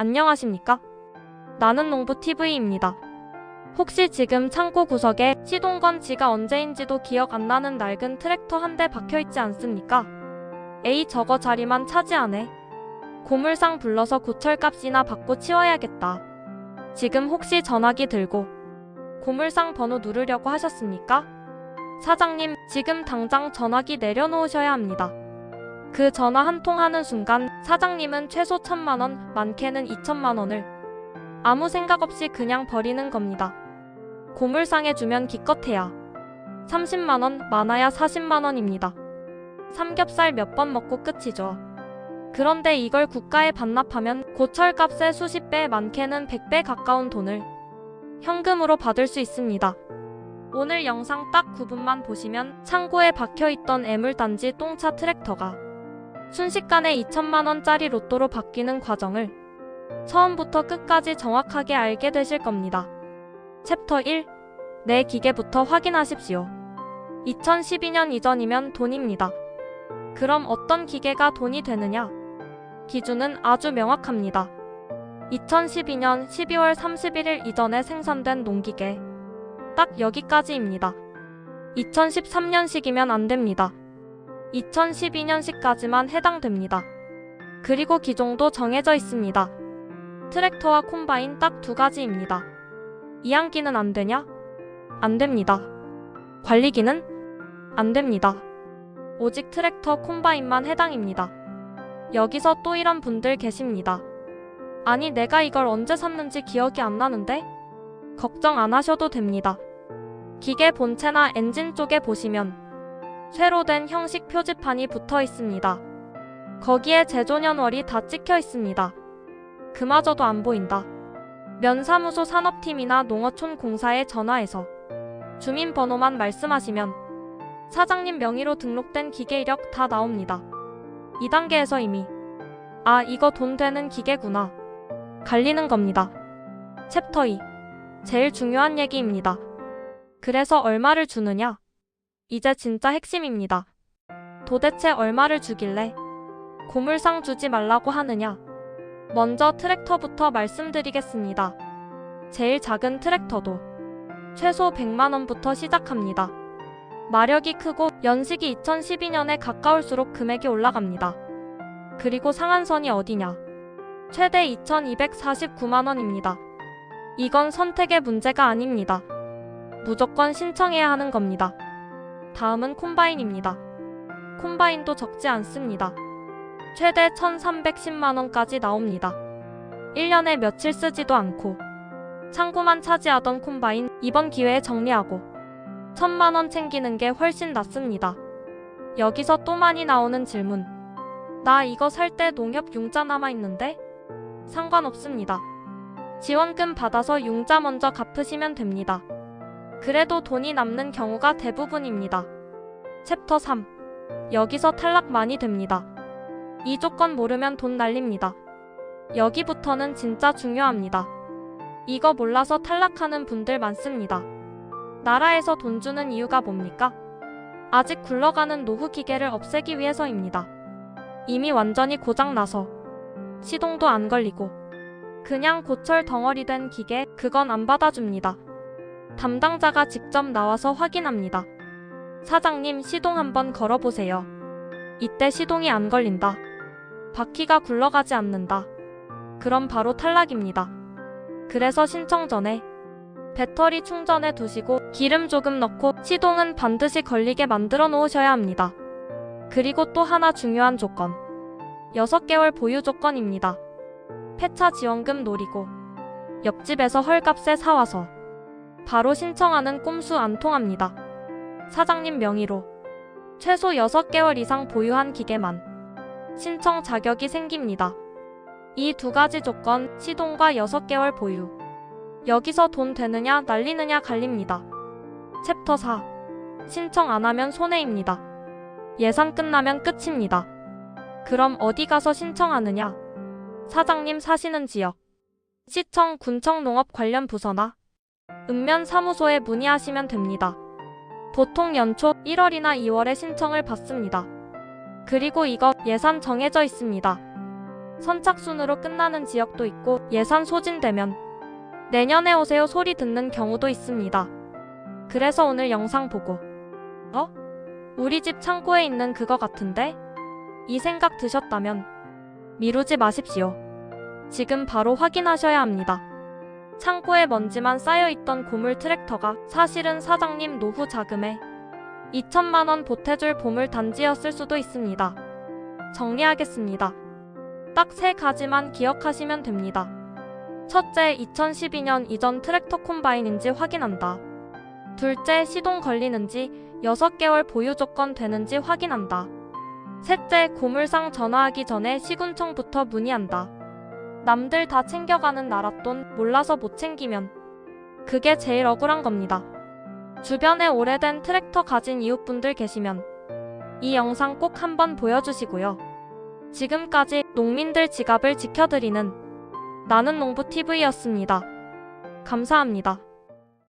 안녕하십니까? 나는 농부TV입니다. 혹시 지금 창고 구석에 시동건 지가 언제인지도 기억 안 나는 낡은 트랙터 한 대 박혀있지 않습니까? 에이 저거 자리만 차지하네. 고물상 불러서 고철값이나 받고 치워야겠다. 지금 혹시 전화기 들고 고물상 번호 누르려고 하셨습니까? 사장님, 지금 당장 전화기 내려놓으셔야 합니다. 그 전화 한 통 하는 순간 사장님은 최소 천만 원, 많게는 이천만 원을 아무 생각 없이 그냥 버리는 겁니다. 고물상에 주면 기껏해야 30만 원, 많아야 40만 원입니다. 삼겹살 몇 번 먹고 끝이죠. 그런데 이걸 국가에 반납하면 고철값의 수십 배, 많게는 100배 가까운 돈을 현금으로 받을 수 있습니다. 오늘 영상 딱 9분만 보시면 창고에 박혀있던 애물단지 똥차 트랙터가 순식간에 2천만 원짜리 로또로 바뀌는 과정을 처음부터 끝까지 정확하게 알게 되실 겁니다. 챕터 1. 내 기계부터 확인하십시오. 2012년 이전이면 돈입니다. 그럼 어떤 기계가 돈이 되느냐? 기준은 아주 명확합니다. 2012년 12월 31일 이전에 생산된 농기계. 딱 여기까지입니다. 2013년식이면 안 됩니다. 2012년식까지만 해당됩니다. 그리고 기종도 정해져 있습니다. 트랙터와 콤바인 딱 두 가지입니다. 이항기는 안 되냐? 안 됩니다. 관리기는? 안 됩니다. 오직 트랙터 콤바인만 해당입니다. 여기서 또 이런 분들 계십니다. 아니, 내가 이걸 언제 샀는지 기억이 안 나는데? 걱정 안 하셔도 됩니다. 기계 본체나 엔진 쪽에 보시면 쇠로 된 형식 표지판이 붙어 있습니다. 거기에 제조년월이 다 찍혀 있습니다. 그마저도 안 보인다. 면사무소 산업팀이나 농어촌 공사에 전화해서 주민번호만 말씀하시면 사장님 명의로 등록된 기계 이력 다 나옵니다. 2단계에서 이미 아 이거 돈 되는 기계구나 갈리는 겁니다. 챕터 2 제일 중요한 얘기입니다. 그래서 얼마를 주느냐? 이제 진짜 핵심입니다. 도대체 얼마를 주길래 고물상 주지 말라고 하느냐? 먼저 트랙터부터 말씀드리겠습니다. 제일 작은 트랙터도 최소 100만원부터 시작합니다. 마력이 크고 연식이 2012년에 가까울수록 금액이 올라갑니다. 그리고 상한선이 어디냐? 최대 2249만원입니다. 이건 선택의 문제가 아닙니다. 무조건 신청해야 하는 겁니다. 다음은 콤바인입니다. 콤바인도 적지 않습니다. 최대 1310만원까지 나옵니다. 1년에 며칠 쓰지도 않고 창고만 차지하던 콤바인 이번 기회에 정리하고 천만원 챙기는 게 훨씬 낫습니다. 여기서 또 많이 나오는 질문. 나 이거 살 때 농협 융자 남아있는데? 상관없습니다. 지원금 받아서 융자 먼저 갚으시면 됩니다. 그래도 돈이 남는 경우가 대부분입니다. 챕터 3. 여기서 탈락 많이 됩니다. 이 조건 모르면 돈 날립니다. 여기부터는 진짜 중요합니다. 이거 몰라서 탈락하는 분들 많습니다. 나라에서 돈 주는 이유가 뭡니까? 아직 굴러가는 노후 기계를 없애기 위해서입니다. 이미 완전히 고장나서 시동도 안 걸리고 그냥 고철 덩어리 된 기계 그건 안 받아줍니다. 담당자가 직접 나와서 확인합니다. 사장님 시동 한번 걸어보세요. 이때 시동이 안 걸린다. 바퀴가 굴러가지 않는다. 그럼 바로 탈락입니다. 그래서 신청 전에 배터리 충전해 두시고 기름 조금 넣고 시동은 반드시 걸리게 만들어 놓으셔야 합니다. 그리고 또 하나 중요한 조건. 6개월 보유 조건입니다. 폐차 지원금 노리고 옆집에서 헐값에 사와서 바로 신청하는 꼼수 안 통합니다. 사장님 명의로 최소 6개월 이상 보유한 기계만 신청 자격이 생깁니다. 이 두 가지 조건, 시동과 6개월 보유. 여기서 돈 되느냐 날리느냐 갈립니다. 챕터 4. 신청 안 하면 손해입니다. 예산 끝나면 끝입니다. 그럼 어디 가서 신청하느냐? 사장님 사시는 지역. 시청, 군청, 농업 관련 부서나 읍면 사무소에 문의하시면 됩니다. 보통 연초 1월이나 2월에 신청을 받습니다. 그리고 이거 예산 정해져 있습니다. 선착순으로 끝나는 지역도 있고 예산 소진되면 내년에 오세요 소리 듣는 경우도 있습니다. 그래서 오늘 영상 보고 어? 우리 집 창고에 있는 그거 같은데? 이 생각 드셨다면 미루지 마십시오. 지금 바로 확인하셔야 합니다. 창고에 먼지만 쌓여있던 고물 트랙터가 사실은 사장님 노후 자금에 2천만 원 보태줄 보물 단지였을 수도 있습니다. 정리하겠습니다. 딱 세 가지만 기억하시면 됩니다. 첫째, 2012년 이전 트랙터 콤바인인지 확인한다. 둘째, 시동 걸리는지 6개월 보유 조건 되는지 확인한다. 셋째, 고물상 전화하기 전에 시군청부터 문의한다. 남들 다 챙겨가는 나랏돈 몰라서 못 챙기면 그게 제일 억울한 겁니다. 주변에 오래된 트랙터 가진 이웃분들 계시면 이 영상 꼭 한번 보여주시고요. 지금까지 농민들 지갑을 지켜드리는 나는 농부 TV였습니다. 감사합니다.